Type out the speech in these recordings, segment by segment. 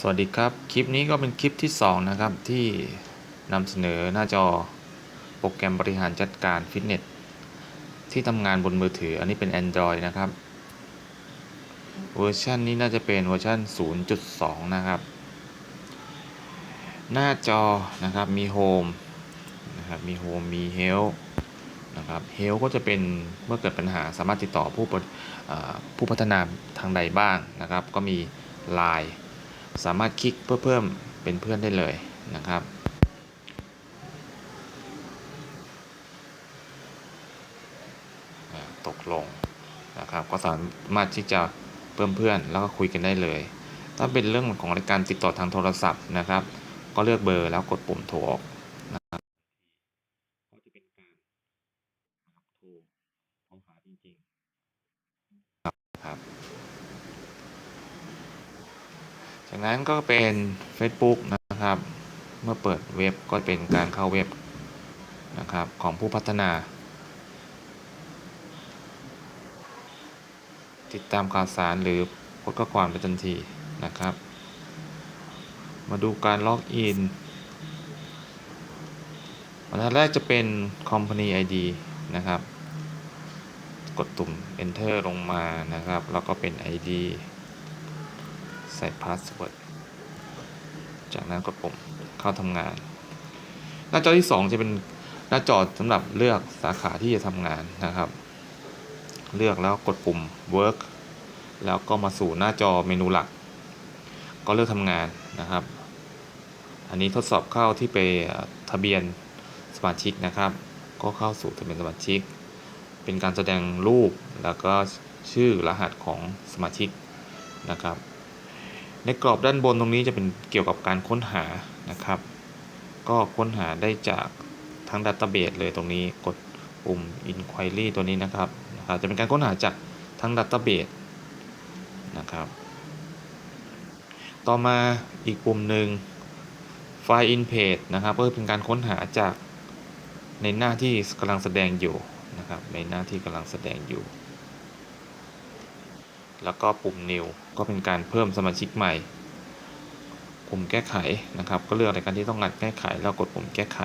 สวัสดีครับ คลิปนี้ก็เป็นคลิปที่ 2 นะครับ ที่นำเสนอหน้าจอโปรแกรมบริหารจัดการฟิตเนสที่ทำงานบนมือถือ อันนี้เป็น Android นะครับ เวอร์ชันนี้น่าจะเป็นเวอร์ชัน0.2 นะครับ หน้าจอนะครับมี Home นะครับมี Home มี Health นะครับ Health ก็จะเป็นเมื่อเกิดปัญหาสามารถติดต่อผู้ผู้พัฒนาทางใดบ้างนะครับ ก็มี Line สามารถคลิกเพื่อเพิ่มเป็นเพื่อนได้เลยนะครับ ตกลงนะครับ ก็สามารถที่จะเพิ่มเพื่อนแล้วก็คุยกันได้เลย ถ้าเป็นเรื่องของการติดต่อทางโทรศัพท์นะครับ ก็เลือกเบอร์แล้วกดปุ่มโทรออกนะครับก็จะเป็นการโทรเอาหาจริงๆครับครับ จากนั้นก็เป็น Facebook นะครับ เมื่อเปิดเว็บก็เป็นการเข้าเว็บนะครับของผู้พัฒนา ติดตามข่าวสารหรือโพสต์ข้อความไปทันทีนะครับ มาดูการล็อกอินอันแรกจะเป็น Company ID นะครับ กดตุ่ม Enter ลงมานะครับ แล้วก็เป็น ID ใส่ Password จากนั้นกดปุ่มเข้าทำงาน หน้าจอที่ 2 จะเป็นหน้าจอสำหรับเลือกสาขาที่จะทำงานนะครับ เลือกแล้วกดปุ่ม Work แล้วก็มาสู่หน้าจอเมนูหลัก ก็เลือกทำงานนะครับ อันนี้ทดสอบเข้าที่ไปทะเบียนสมาชิกนะครับ ก็เข้าสู่ทะเบียนสมาชิก เป็นการแสดงรูปแล้วก็ชื่อรหัสของสมาชิกนะครับ ในกรอบด้านบนตรงนี้จะเป็นเกี่ยวกับการค้นหานะครับ ก็ค้นหาได้จากทั้งดัตเตอร์เบสเลยตรงนี้กดปุ่ม Inquiry ตัวนี้นะครับนะครับจะเป็นการค้นหาจากทั้งดัตเตอร์เบสนะครับ ต่อมาอีกปุ่มหนึ่ง File in Page นะครับก็เป็นการค้นหาจากในหน้าที่กำลังแสดงอยู่นะครับในหน้าที่กำลังแสดงอยู่ แล้วก็ปุ่ม New ก็เป็นการเพิ่มสมาชิกใหม่ ปุ่มแก้ไขนะครับ ก็เลือกในการที่ต้องการแก้ไข แล้วกดปุ่มแก้ไข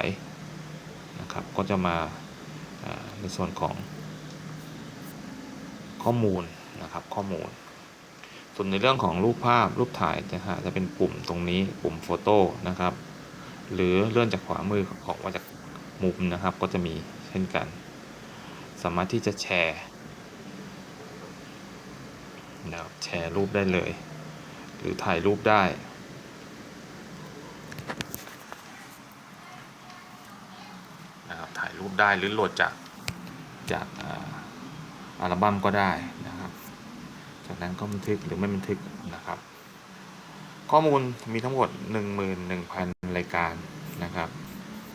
นะครับ ก็จะมาอ่าในส่วนของข้อมูลนะครับ ข้อมูล ส่วนในเรื่องของรูปภาพรูปถ่ายนะฮะจะเป็นปุ่มตรงนี้ปุ่มโฟโต้นะครับ หรือเลื่อนจากขวามือออกมาจากมุมนะครับ ก็จะมีเช่นกัน สามารถที่จะแชร์ นะครับแชร์รูปได้เลย หรือถ่ายรูปได้ นะครับถ่ายรูปได้หรือโหลดจากจากอัลบั้มก็ได้นะครับ จากนั้นก็บันทึกหรือไม่บันทึกนะครับ ข้อมูลมีทั้งหมด 11,000 รายการนะครับ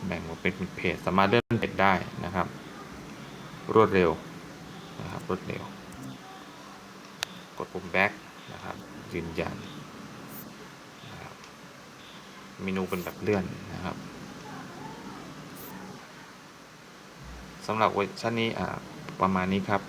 แบ่งออกเป็นเพจสามารถเลื่อนเพจได้นะครับ รวดเร็วนะครับรวดเร็ว กดปุ่ม back นะครับ ยืนยันนะครับเมนูเป็นแบบเลื่อนนะครับสำหรับเวอร์ชันนี้อ่าประมาณนี้ครับ